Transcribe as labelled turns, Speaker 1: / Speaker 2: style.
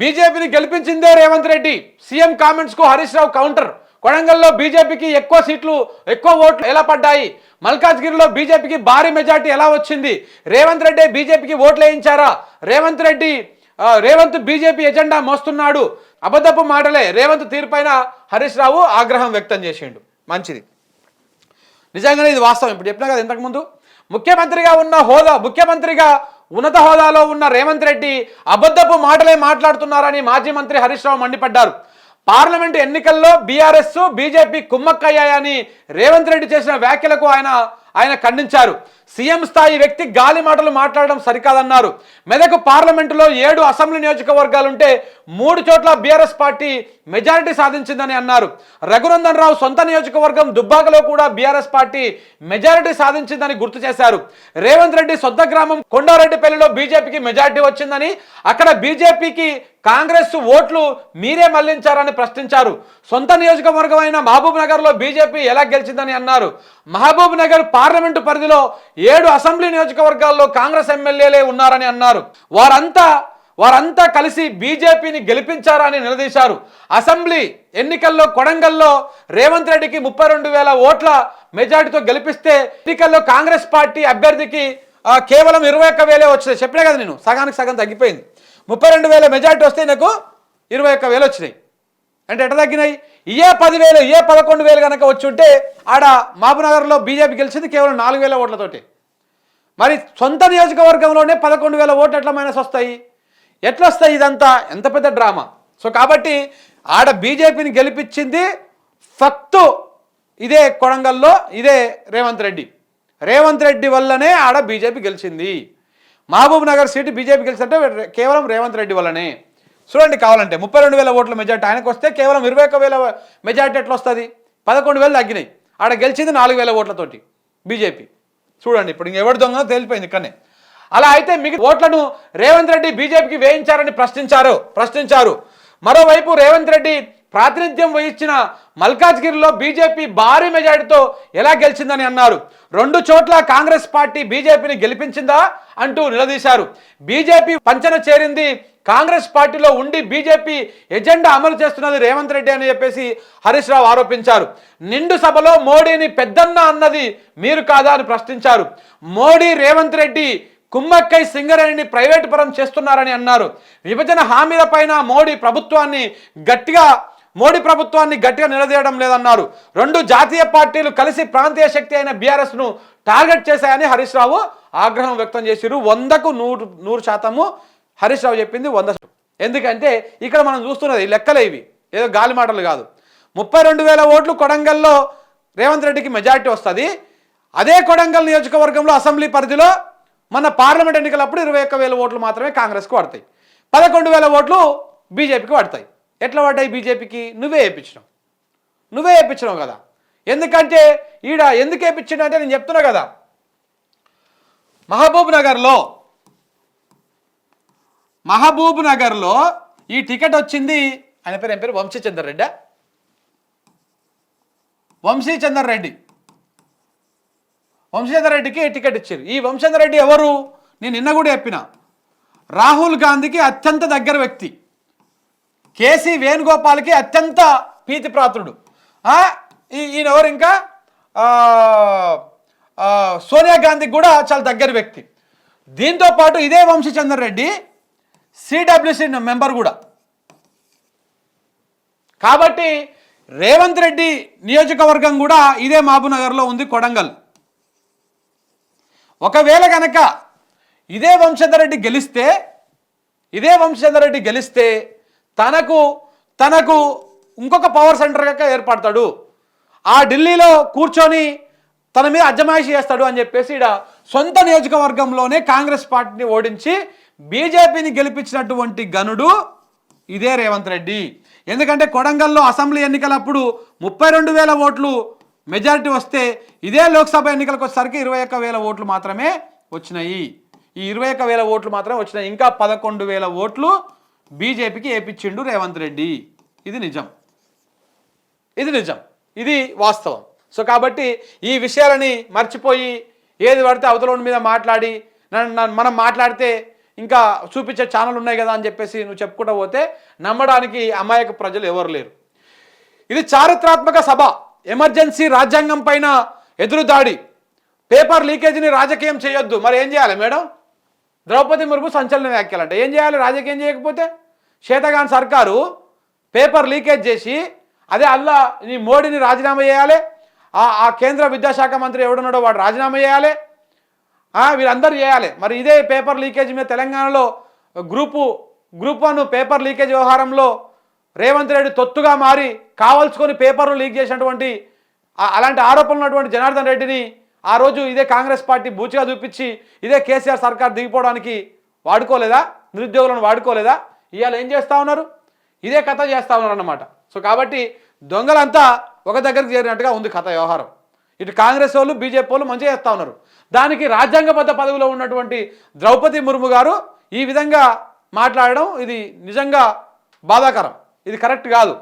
Speaker 1: బీజేపీని గెలిపించిందే రేవంత్ రెడ్డి. సీఎం కామెంట్స్కు హరీష్ రావు కౌంటర్. కొడంగల్లో బీజేపీకి ఎక్కువ సీట్లు ఎక్కువ ఓట్లు ఎలా పడ్డాయి? మల్కాజ్గిరిలో బీజేపీకి భారీ మెజార్టీ ఎలా వచ్చింది? రేవంత్ రెడ్డి బీజేపీకి ఓట్లు వేయించారా రేవంత్ రెడ్డి రేవంత్ బీజేపీ ఎజెండా మోస్తున్నాడు. అబద్ధపు మాటలే. రేవంత్ తీరుపైన హరీష్ రావు ఆగ్రహం వ్యక్తం చేసిండు. మంచిది. నిజంగానే ఇది వాస్తవం. ఇప్పుడు చెప్పినా కదా ఇంతకుముందు. ముఖ్యమంత్రిగా ఉన్న హోదా ముఖ్యమంత్రిగా ఉన్నత హోదాలో ఉన్న రేవంత్ రెడ్డి అబద్ధపు మాటలే మాట్లాడుతున్నారని మాజీ మంత్రి హరీష్ రావు మండిపడ్డారు. పార్లమెంటు ఎన్నికల్లో బీఆర్ఎస్ బీజేపీ కుమ్మక్కయ్యాయని రేవంత్ రెడ్డి చేసిన వ్యాఖ్యలకు ఆయన ఆయన ఖండించారు. సీఎం స్థాయి వ్యక్తి గాలి మాటలు మాట్లాడడం సరికాదన్నారు. మెదక్ పార్లమెంటులో ఏడు అసెంబ్లీ నియోజకవర్గాలుంటే మూడు చోట్ల బీఆర్ఎస్ పార్టీ మెజారిటీ సాధించిందని అన్నారు. రఘునందన్ రావు సొంత నియోజకవర్గం దుబ్బాకలో కూడా బీఆర్ఎస్ పార్టీ మెజారిటీ సాధించిందని గుర్తు చేశారు. రేవంత్ రెడ్డి సొంత గ్రామం కొండారెడ్డిపల్లిలో బీజేపీకి మెజారిటీ వచ్చిందని అక్కడ బీజేపీకి కాంగ్రెస్ ఓట్లు మీరే మళ్ళించారని ప్రశ్నించారు. సొంత నియోజకవర్గం అయిన మహబూబ్ నగర్లో బీజేపీ ఎలా గెలిచిందని అన్నారు. మహబూబ్ నగర్ పార్లమెంటు పరిధిలో ఏడు అసెంబ్లీ నియోజకవర్గాల్లో కాంగ్రెస్ ఎమ్మెల్యేలే ఉన్నారని అన్నారు. వారంతా వారంతా కలిసి బీజేపీని గెలిపించారని నిలదీశారు. అసెంబ్లీ ఎన్నికల్లో కొడంగల్లో రేవంత్ రెడ్డికి ముప్పై రెండు వేల ఓట్ల మెజార్టీతో గెలిపిస్తే ఎన్నికల్లో కాంగ్రెస్ పార్టీ అభ్యర్థికి కేవలం ఇరవై ఒక్క వేలే వచ్చినాయి. చెప్పినా కదా నేను సగానికి సగం తగ్గిపోయింది. ముప్పై రెండు వేల మెజార్టీ వస్తే నాకు ఇరవై ఒక్క వేలు వచ్చినాయి. అంటే ఎట తగ్గినాయి? ఏ పదివేలు ఏ పదకొండు వేలు కనుక వచ్చి ఉంటే ఆడ మహబూబ్నగర్లో బీజేపీ గెలిచింది కేవలం నాలుగు వేల ఓట్లతోటి. మరి సొంత నియోజకవర్గంలోనే పదకొండు వేల ఓట్లు ఎట్లా మైనస్ వస్తాయి? ఎట్లా వస్తాయి ఇదంతా? ఎంత పెద్ద డ్రామా. సో కాబట్టి ఆడ బీజేపీని గెలిపించింది ఫక్తు ఇదే కొడంగల్లో ఇదే రేవంత్ రెడ్డి. రేవంత్ రెడ్డి వల్లనే ఆడ బీజేపీ గెలిచింది. మహబూబ్ నగర్ సీటు బీజేపీ గెలిచిందంటే కేవలం రేవంత్ రెడ్డి వల్లనే. చూడండి కావాలంటే ముప్పై రెండు వేల ఓట్ల మెజార్టీ. ఆయనకు వస్తే కేవలం ఇరవై ఒక్క వేల మెజార్టీ ఎట్లా వస్తుంది? పదకొండు వేలు తగ్గినాయి. ఆడ గెలిచింది నాలుగు వేల ఓట్లతోటి బీజేపీ. చూడండి ఇప్పుడు ఇంకెవరి దొంగ తేలిపోయింది ఇక్కడనే. అలా అయితే మిగతా ఓట్లను రేవంత్ రెడ్డి బీజేపీకి వేయించారని ప్రశ్నించారు. ప్రశ్నించారు. మరోవైపు రేవంత్ రెడ్డి ప్రాతినిధ్యం వహించిన మల్కాజ్గిరిలో బీజేపీ భారీ మెజార్టీతో ఎలా గెలిచిందని అన్నారు. రెండు చోట్ల కాంగ్రెస్ పార్టీ బీజేపీని గెలిపించిందా అంటూ నిలదీశారు. బీజేపీ పంచన చేరింది కాంగ్రెస్ పార్టీలో ఉండి బీజేపీ ఎజెండా అమలు చేస్తున్నది రేవంత్ రెడ్డి అని చెప్పేసి హరీష్ రావు ఆరోపించారు. నిండు సభలో మోడీని పెద్దన్న అన్నది మీరు కాదా అని ప్రశ్నించారు. మోడీ రేవంత్ రెడ్డి కుమ్మక్కై సింగరేణిని ప్రైవేటు పరం చేస్తున్నారని అన్నారు. విభజన హామీల పైన మోడీ ప్రభుత్వాన్ని గట్టిగా మోడీ ప్రభుత్వాన్ని గట్టిగా నిలదీయడం లేదన్నారు. రెండు జాతీయ పార్టీలు కలిసి ప్రాంతీయ శక్తి అయిన బీఆర్ఎస్ను టార్గెట్ చేశాయని హరీష్ రావు ఆగ్రహం వ్యక్తం చేసిరు వందకు నూరు నూరు శాతము హరీష్ రావు చెప్పింది వంద ఎందుకంటే ఇక్కడ మనం చూస్తున్నది లెక్కలు లెక్కలే ఇవి. ఏదో గాలి మాటలు కాదు. ముప్పై రెండు వేల ఓట్లు కొడంగల్లో రేవంత్ రెడ్డికి మెజారిటీ వస్తుంది. అదే కొడంగల్ నియోజకవర్గంలో అసెంబ్లీ పరిధిలో మన పార్లమెంట్ ఎన్నికలప్పుడు ఇరవై ఒక్క వేల ఓట్లు మాత్రమే కాంగ్రెస్కు పడతాయి. పదకొండు వేల ఓట్లు బీజేపీకి పడతాయి. ఎట్లా పడ్డాయి బీజేపీకి? నువ్వే వేయించినావు నువ్వే వేయించినావు కదా. ఎందుకంటే ఈడ ఎందుకు వేయించిండు అంటే నేను చెప్తున్నా కదా. మహబూబ్ నగర్లో మహబూబ్ నగర్లో ఈ టికెట్ వచ్చింది. ఆయన పేరు ఏం పేరు? వంశీచందర్ రెడ్డి? వంశీచందర్ రెడ్డి. వంశీచందర్ రెడ్డికి టికెట్ ఇచ్చారు. ఈ వంశీచందర్ రెడ్డి ఎవరు? నేను నిన్న కూడా చెప్పిన. రాహుల్ గాంధీకి అత్యంత దగ్గర వ్యక్తి. కేసీ వేణుగోపాల్కి అత్యంత ప్రీతిప్రాతుడు ఈ- ఈయన ఎవరు ఇంకా? సోనియా గాంధీకి కూడా చాలా దగ్గర వ్యక్తి. దీంతో పాటు ఇదే వంశీచందర్ రెడ్డి సిడబ్ల్యూసి మెంబర్ కూడా. కాబట్టి రేవంత్ రెడ్డి నియోజకవర్గం కూడా ఇదే మహబూబ్నగర్లో ఉంది కొడంగల్. ఒకవేళ కనుక ఇదే వంశధర్ రెడ్డి గెలిస్తే ఇదే వంశధర్ రెడ్డి గెలిస్తే తనకు తనకు ఇంకొక పవర్ సెంటర్ సెంటర్గా ఏర్పడతాడు. ఆ ఢిల్లీలో కూర్చొని తన మీద అజమాయిషి చేస్తాడు అని చెప్పేసి ఈడ సొంత నియోజకవర్గంలోనే కాంగ్రెస్ పార్టీని ఓడించి బీజేపీని గెలిపించినటువంటి గనుడు ఇదే రేవంత్ రెడ్డి. ఎందుకంటే కొడంగల్లో అసెంబ్లీ ఎన్నికలప్పుడు ముప్పై రెండు వేల ఓట్లు మెజారిటీ వస్తే ఇదే లోక్సభ ఎన్నికలకు వచ్చేసరికి ఇరవై ఒక్క వేల ఓట్లు మాత్రమే వచ్చినాయి. ఈ ఇరవై ఒక్క వేల ఓట్లు మాత్రమే వచ్చినాయి. ఇంకా పదకొండు వేల ఓట్లు బీజేపీకి వేపించిండు రేవంత్ రెడ్డి. ఇది నిజం. ఇది నిజం. ఇది వాస్తవం. సో కాబట్టి ఈ విషయాలని మర్చిపోయి ఏది పడితే అవతల మీద మాట్లాడి నన్ను- నన్ను మనం మాట్లాడితే ఇంకా చూపించే ఛానల్ ఉన్నాయి కదా అని చెప్పేసి నువ్వు చెప్పుకుంటూ పోతే నమ్మడానికి అమాయక ప్రజలు ఎవరు లేరు. ఇది చారిత్రాత్మక సభ. ఎమర్జెన్సీ రాజ్యాంగం పైన ఎదురుదాడి పేపర్ లీకేజీని రాజకీయం చేయొద్దు. మరి ఏం చేయాలి మేడం? ద్రౌపది ముర్ము సంచలన వ్యాఖ్యలు అంటే ఏం చేయాలి? రాజకీయం చేయకపోతే? శేతగాన్ సర్కారు పేపర్ లీకేజ్ చేసి అదే అల్లా నీ మోడీని రాజీనామా చేయాలి. ఆ ఆ కేంద్ర విద్యాశాఖ మంత్రి ఎవడున్నాడో వాడు రాజీనామా చేయాలి. వీళ్ళందరూ చేయాలి. మరి ఇదే పేపర్ లీకేజ్ మీద తెలంగాణలో group group one paper leakage వ్యవహారంలో రేవంత్ రెడ్డి తొత్తుగా మారి కావాల్సుకొని పేపర్లు లీక్ చేసినటువంటి అలాంటి ఆరోపణలు ఉన్నటువంటి జనార్దన్ రెడ్డిని ఆ రోజు ఇదే కాంగ్రెస్ పార్టీ బూచిగా చూపించి ఇదే కేసీఆర్ సర్కార్ దిగిపోవడానికి వాడుకోలేదా? నిరుద్యోగులను వాడుకోలేదా? ఇవాళ ఏం చేస్తూ ఉన్నారు? ఇదే కథ చేస్తూ ఉన్నారు అన్నమాట సో కాబట్టి దొంగలంతా ఒక దగ్గరికి చేరినట్టుగా ఉంది కథ వ్యవహారం. ఇటు కాంగ్రెస్ వాళ్ళు బీజేపీ వాళ్ళు మంచిగా చేస్తూ ఉన్నారు. దానికి రాజ్యాంగబద్ధ పదవిలో ఉన్నటువంటి ద్రౌపది ముర్ము గారు ఈ విధంగా మాట్లాడడం ఇది నిజంగా బాధాకరం. ఇది కరెక్ట్ కాదు.